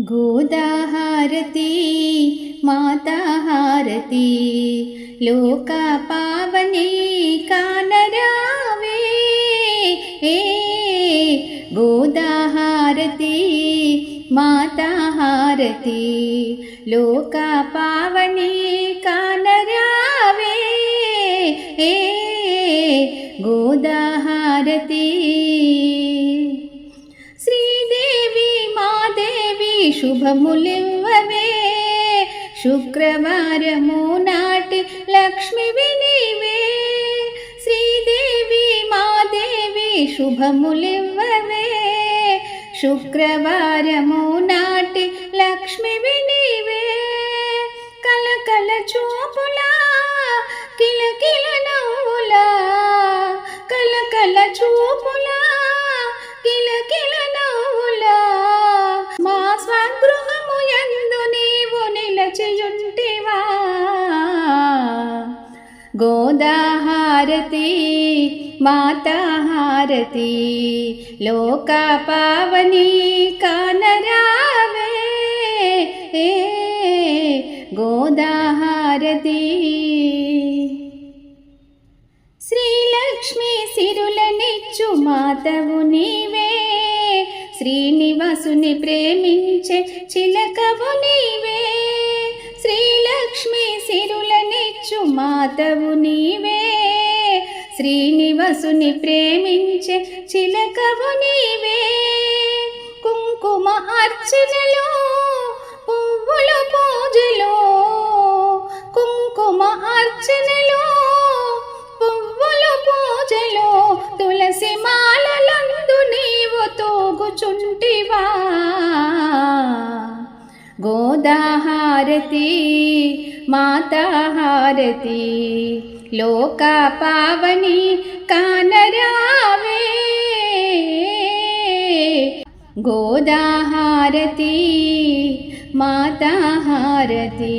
గోదాహారతి మాతాహారతి లోకా పావని కానరావే. ఏ గోదాహారతి మాతాహారతి లోకా పావని కానరావే. ఏ గోదాహారతి శుభములివ్వవే శుక్రవారము నాటి లక్ష్మివి నీవే శ్రీదేవి మాదేవి శుభములివ్వవే శుక్రవారము నాటి లక్ష్మివి నీవే కలకల చూపులా కిలకిల నవ్వులా. కలకల చూపులా గోదాహారతి మాతాహారతి లోకా పావని కానరావే ఏ గోదాహారతి శ్రీలక్ష్మి సిరులనిచ్చు మాతవు నీవే శ్రీనివాసుని ప్రేమించే చిలకవు మాతవు నీవే. శ్రీనివాసుని ప్రేమించే చిలకవు నీవే. కుంకుమ అర్చనలో పువ్వుల పూజలో. కుంకుమ అర్చనలో పువ్వుల పూజలో. తులసి మాలలందు నీవు తోగుచుంటివా. गोदाहारती माताहारती लोका पावनी कानराम गोदाहारती माताहारती।